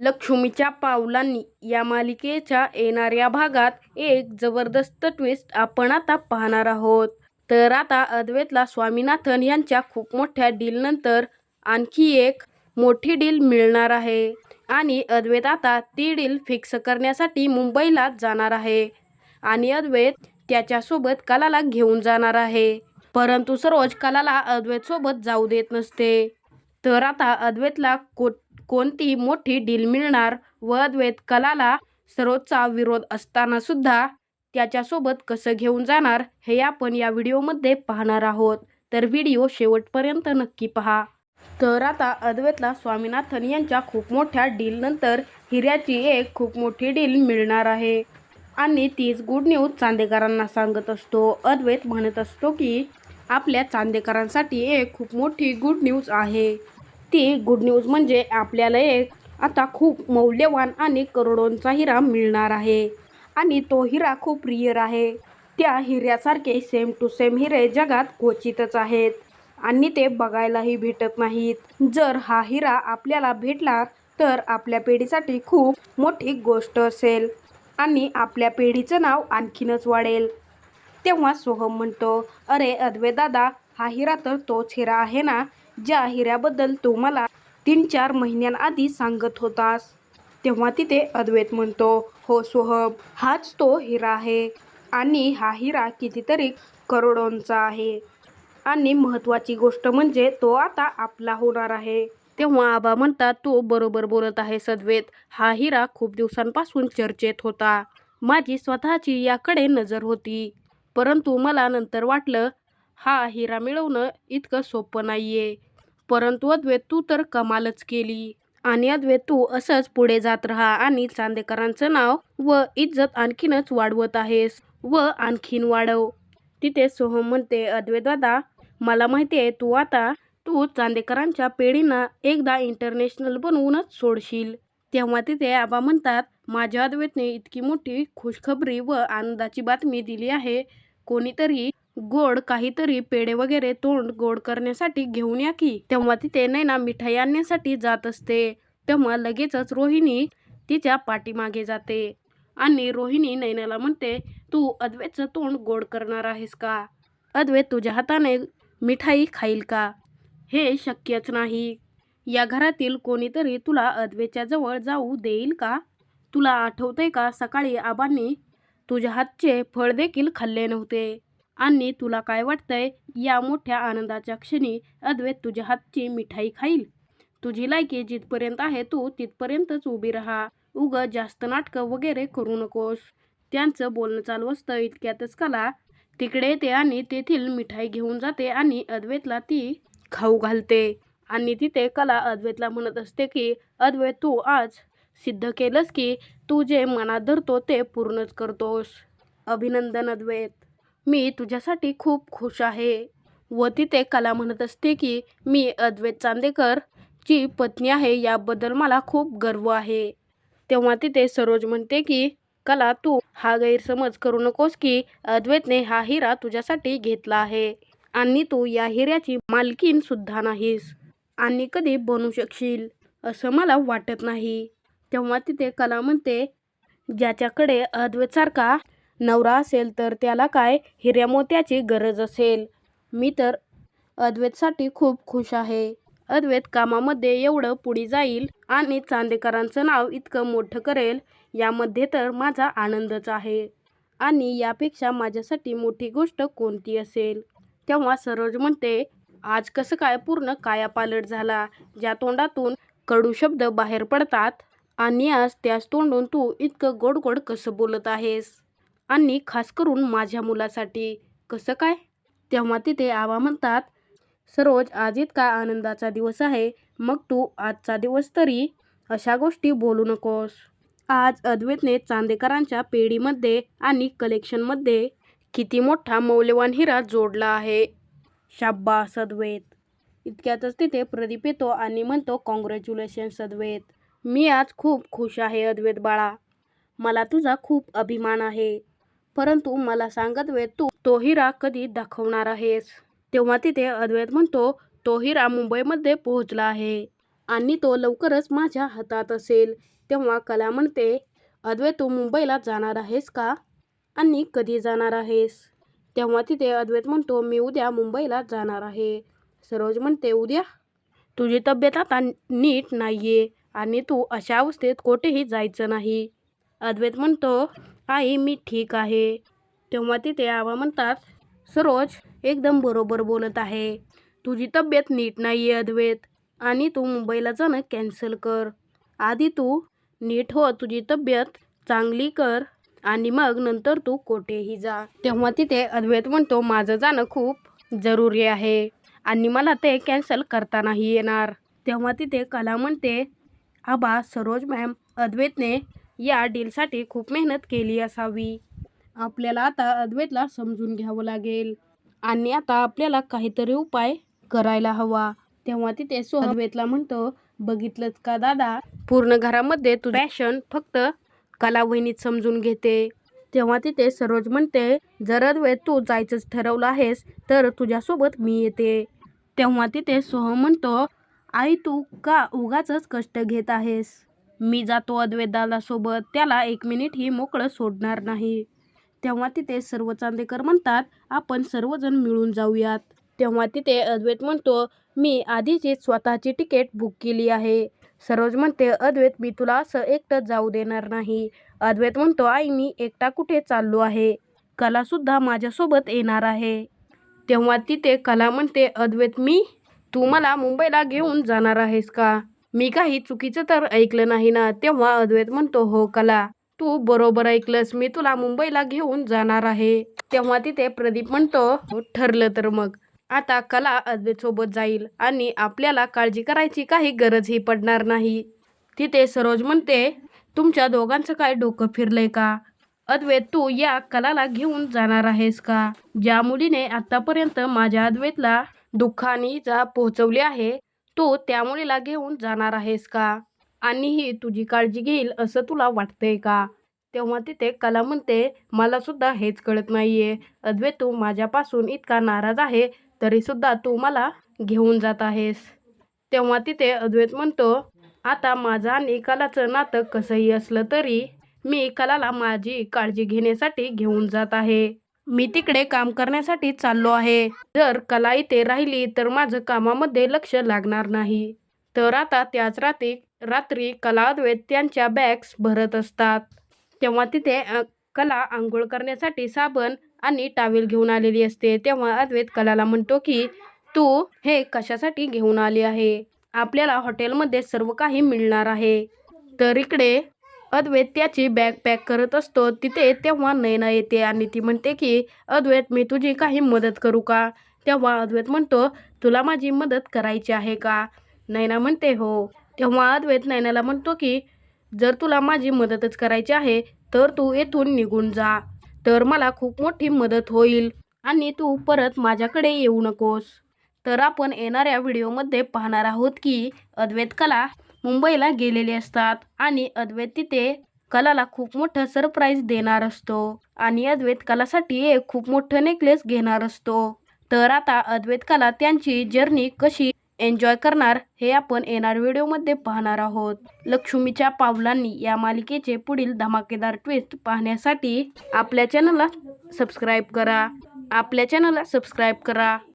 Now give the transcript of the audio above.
लक्ष्मीच्या पावलांनी या मालिकेच्या येणाऱ्या भागात एक जबरदस्त ट्विस्ट आपण आता पाहणार आहोत. तर आता अद्वैतला स्वामीनाथन यांच्या खूप मोठ्या डीलनंतर आणखी एक मोठी डील मिळणार आहे. आणि अद्वैत आता ती डील फिक्स करण्यासाठी मुंबईला जाणार आहे. आणि अद्वैत त्याच्यासोबत कलाला घेऊन जाणार आहे. परंतु सरोज कलाला अद्वैतसोबत जाऊ देत नसते. तर आता अद्वैतला कोट कोणती मोठी डील मिळणार व अद्वैत कलाला सरोजचा विरोध असताना सुद्धा त्याच्यासोबत कसं घेऊन जाणार हे आपण या व्हिडिओमध्ये पाहणार आहोत. तर व्हिडिओ शेवटपर्यंत नक्की पहा. तर आता अद्वैतला स्वामीनाथन यांच्या खूप मोठ्या डीलनंतर हिऱ्याची एक खूप मोठी डील मिळणार आहे. आणि तीच गुड न्यूज चांदेकरांना सांगत असतो. अद्वैत म्हणत असतो की आपल्या चांदेकरांसाठी एक खूप मोठी गुड न्यूज आहे. ती गुड न्यूज म्हणजे आपल्याला एक आता खूप मौल्यवान आणि करोडोंचा हिरा मिळणार आहे. आणि तो हिरा खूप रिअर आहे. त्या हिऱ्यासारखे सेम टू सेम हिरे जगात क्वचितच आहेत. आणि ते बघायलाही भेटत नाहीत. जर हा हिरा आपल्याला भेटला तर आपल्या पिढीसाठी खूप मोठी गोष्ट असेल. आणि आपल्या पिढीचं नाव आणखीनच वाढेल. तेव्हा सोहम म्हणतो अरे अद्वे दादा हा हिरा तर तोच हिरा आहे ना? ज्या हिऱ्याबद्दल तू मला तीन चार महिन्यांआधी सांगत होतास. तेव्हा तिथे अद्वैत म्हणतो हो सोहब हाच तो हिरा आहे आणि हा हिरा कितीतरी करोडोंचा आहे. आणि महत्त्वाची गोष्ट म्हणजे तो आता आपला होणार आहे. तेव्हा आबा म्हणतात तू बरोबर बोलत आहे सद्वेत हा हिरा खूप दिवसांपासून चर्चेत होता. माझी स्वतःची याकडे नजर होती. परंतु मला नंतर वाटलं हा हिरा मिळवणं इतकं सोपं नाहीये. परंतु अद्वैत तू तर कमालच केली. आणि अद्वैत तू असंच पुढे जात राहा आणि चांदेकरांचं नाव व इज्जत आणखीनच वाढवत आहेस व आणखीन वाढव. तिथे सोहम म्हणते अद्वैत दादा मला माहिती आहे तू आता तू चांदेकरांच्या पेढींना एकदा इंटरनॅशनल बनवूनच सोडशील. तेव्हा तिथे आबा म्हणतात माझ्या अद्वैतने इतकी मोठी खुशखबरी व आनंदाची बातमी दिली आहे. कोणीतरी गोड काहीतरी पेढे वगैरे तोंड गोड करण्यासाठी घेऊन या की. तेव्हा तिथे नैना मिठाई आणण्यासाठी जात असते. तेव्हा लगेचच रोहिणी तिच्या पाठीमागे जाते. आणि रोहिणी नैनाला म्हणते तू अद्वैतचं तोंड गोड करणार आहेस का? अद्वैत तुझ्या हाताने मिठाई खाईल का? हे शक्यच नाही. या घरातील कोणीतरी तुला अद्वेच्या जवळ जाऊ देईल का? तुला आठवतंय का सकाळी आबांनी तुझ्या हातचे फळ देखील खाल्ले नव्हते? आणि तुला काय वाटतंय? या मोठ्या आनंदाच्या क्षणी अद्वैत तुझ्या हातची मिठाई खाईल. तुझी लायकी जिथपर्यंत आहे तू तिथपर्यंतच उभी राहा. उग जास्त नाटकं वगैरे करू नकोस. त्यांचं बोलणं चालू असतं इतक्यातच कला. तिकडे येते आणि तेथील मिठाई घेऊन जाते आणि अद्वैतला ती खाऊ घालते. आणि तिथे कला अद्वैतला म्हणत असते की अद्वैत तू आज सिद्ध केलंस की तू जे मनात धरतो ते पूर्णच करतोस. अभिनंदन अद्वैत. मी तुझ्यासाठी खूप खुश आहे. व तिथे कला म्हणत असते की मी अद्वैत चांदेकर ची पत्नी आहे याबद्दल मला खूप गर्व आहे. तेव्हा तिथे सरोज म्हणते की कला तू हा गैरसमज करू नकोस की अद्वैतने हा हिरा तुझ्यासाठी घेतला आहे. आणि तू या हिऱ्याची मालकीन सुद्धा नाहीस. आणि कधी बनू शकशील असं मला वाटत नाही. तेव्हा तिथे कला म्हणते ज्याच्याकडे अद्वैतसारखा नवरा असेल तर त्याला काय हिऱ्या मोत्याची गरज असेल? मी तर अद्वैतसाठी खूप खुश आहे. अद्वैत कामामध्ये एवढं पुढे जाईल आणि चांदेकरांचं नाव इतकं मोठं करेल यामध्ये तर माझा आनंदच आहे. आणि यापेक्षा माझ्यासाठी मोठी गोष्ट कोणती असेल? तेव्हा सरोज म्हणते आज कसं काय पूर्ण कायापालट झाला? ज्या तोंडातून कडू शब्द बाहेर पडतात आणि आज त्याच तोंडून तू इतकं गोड गोड कसं बोलत आहेस? आणि खास करून माझ्या मुलासाठी. कसं काय? तेव्हा तिथे आबा म्हणतात सरोज आज इतका आनंदाचा दिवस आहे. मग तू आजचा दिवस तरी अशा गोष्टी बोलू नकोस. आज अद्वैतने चांदेकरांच्या पेढीमध्ये आणि कलेक्शनमध्ये किती मोठा मौल्यवान हिरा जोडला आहे. शाब्बा सद्वेत इतक्यातच तिथे प्रदीप येतो आणि म्हणतो कॉंग्रॅच्युलेशन अद्वैत. मी आज खूप खुश आहे अद्वैत बाळा. मला तुझा खूप अभिमान आहे. परंतु मला सांगत वेळ तू तो हिरा कधी दाखवणार आहेस? तेव्हा तिथे अद्वैत म्हणतो तो हिरा मुंबईमध्ये पोहोचला आहे आणि तो लवकरच माझ्या हातात असेल. तेव्हा कला म्हणते अद्वैत तू मुंबईला जाणार आहेस का? आणि कधी जाणार आहेस? तेव्हा तिथे अद्वैत म्हणतो मी उद्या मुंबईला जाणार आहे. सरोज म्हणते उद्या? तुझी तब्येत आता नीट नाही आहे आणि तू अशा अवस्थेत कोठेही जायचं नाही. अद्वैत म्हणतो आई मी ठीक आहे. तेव्हा तिथे आबा म्हणतात सरोज एकदम बरोबर बोलत आहे. तुझी तब्येत नीट नाही आहे अद्वैत. आणि तू मुंबईला जाणं कॅन्सल कर. आधी तू नीट हो तुझी तब्येत चांगली कर. आणि मग नंतर तू कोठेही जा. तेव्हा तिथे अद्वैत म्हणतो माझं जाणं खूप जरुरी आहे. आणि मला ते कॅन्सल करता नाही येणार. तेव्हा तिथे कला म्हणते आबा सरोज मॅम अद्वैतने या डीलसाठी खूप मेहनत केली असावी. आपल्याला आता अद्वैतला समजून घ्यावं लागेल. आणि आता आपल्याला काहीतरी उपाय करायला हवा. तेव्हा तिथे सो अद्वैतला म्हणतो बघितलंच का दादा? पूर्ण घरामध्ये तू पॅशन फक्त कला वहिनीत समजून घेते. तेव्हा तिथे सरोज म्हणते जर अद्वैत तू जायचंच ठरवलं आहेस तर तुझ्यासोबत मी येते. तेव्हा तिथे सोहम म्हणतो आई तू का उगाच कष्ट घेत आहेस? मी जातो अद्वैत सोबत. त्याला एक मिनिट ही मोकळं सोडणार नाही. तेव्हा तिथे सर्व चांदेकर म्हणतात आपण सर्वजण मिळून जाऊयात. तेव्हा तिथे अद्वैत म्हणतो मी आधीची स्वतःची तिकीट बुक केली आहे. सरोज म्हणते अद्वैत मी तुला असं एकटं जाऊ देणार नाही. अद्वैत म्हणतो आई मी एकटा कुठे चाललो आहे? कलासुद्धा माझ्यासोबत येणार आहे. तेव्हा तिथे कला म्हणते अद्वैत मी तू मला मुंबईला घेऊन जाणार आहेस का? मी काही चुकीचं तर ऐकलं नाही ना तेव्हा अद्वैत म्हणतो हो कला तू बरोबर ऐकलंस मी तुला मुंबईला घेऊन जाणार आहे. तेव्हा तिथे प्रदीप म्हणतो हो, ठरलं तर मग. आता कला अद्वैत सोबत जाईल आणि आपल्याला काळजी करायची काही गरजही पडणार नाही. तिथे सरोज म्हणते तुमच्या दोघांचं काय डोकं फिरलंय का? अद्वैत तू या कलाला घेऊन जाणार आहेस का? ज्या मुलीने आतापर्यंत माझ्या अद्वैतला दुःखानी जा पोहोचवले पोहोचवली आहे तू त्या मुलीला घेऊन जाणार आहेस का? आणि ही तुझी काळजी घेईल असं तुला वाटतंय का? तेव्हा तिथे कला म्हणते मला सुद्धा हेच कळत नाहीये. अद्वैत तू माझ्यापासून इतका नाराज आहे तरी सुद्धा तू मला घेऊन जात आहेस. तेव्हा तिथे अद्वैत म्हणतो आता माझं आणि कलाचं नातं कसंही असलं तरी मी कलाला माझी काळजी घेण्यासाठी घेऊन जात आहे. मी तिकडे काम करण्यासाठी चाललो आहे. जर कला इथे राहिली तर माझं कामामध्ये लक्ष लागणार नाही. तर आता त्याच रात्री रात्री कला अद्वैत त्यांच्या बॅग्स भरत असतात. तेव्हा तिथे कला आंघोळ करण्यासाठी साबण आणि टावेल घेऊन आलेली असते. तेव्हा अद्वैत कलाला म्हणतो की तू हे कशासाठी घेऊन आली आहे? आपल्याला हॉटेलमध्ये सर्व काही मिळणार आहे. तर इकडे अद्वैत त्याची बॅग पॅक करत असतो. तिथे तेव्हा नैना येते आणि ती म्हणते की अद्वैत मी तुझी काही मदत करू का? तेव्हा अद्वैत म्हणतो तुला माझी मदत करायची आहे का? नैना म्हणते हो. तेव्हा अद्वैत नैनाला म्हणतो की जर तुला माझी मदतच करायची आहे तर तू येथून निघून जा. तर मला खूप मोठी मदत होईल आणि तू परत माझ्याकडे येऊ नकोस. तर आपण येणाऱ्या व्हिडिओमध्ये पाहणार आहोत की अद्वैत कला मुंबईला गेलेले असतात आणि अद्वैत तिथे कलाला खूप मोठं सरप्राईज देणार असतो. आणि अद्वैत कलासाठी एक खूप मोठं नेकलेस घेणार असतो. तर आता अद्वैत कला त्यांची जर्नी कशी एन्जॉय करणार हे आपण येणार व्हिडिओमध्ये पाहणार आहोत. लक्ष्मीच्या पावलांनी या मालिकेचे पुढील धमाकेदार ट्विस्ट पाहण्यासाठी आपल्या चॅनलला सबस्क्राईब करा. आपल्या चॅनलला सबस्क्राईब करा.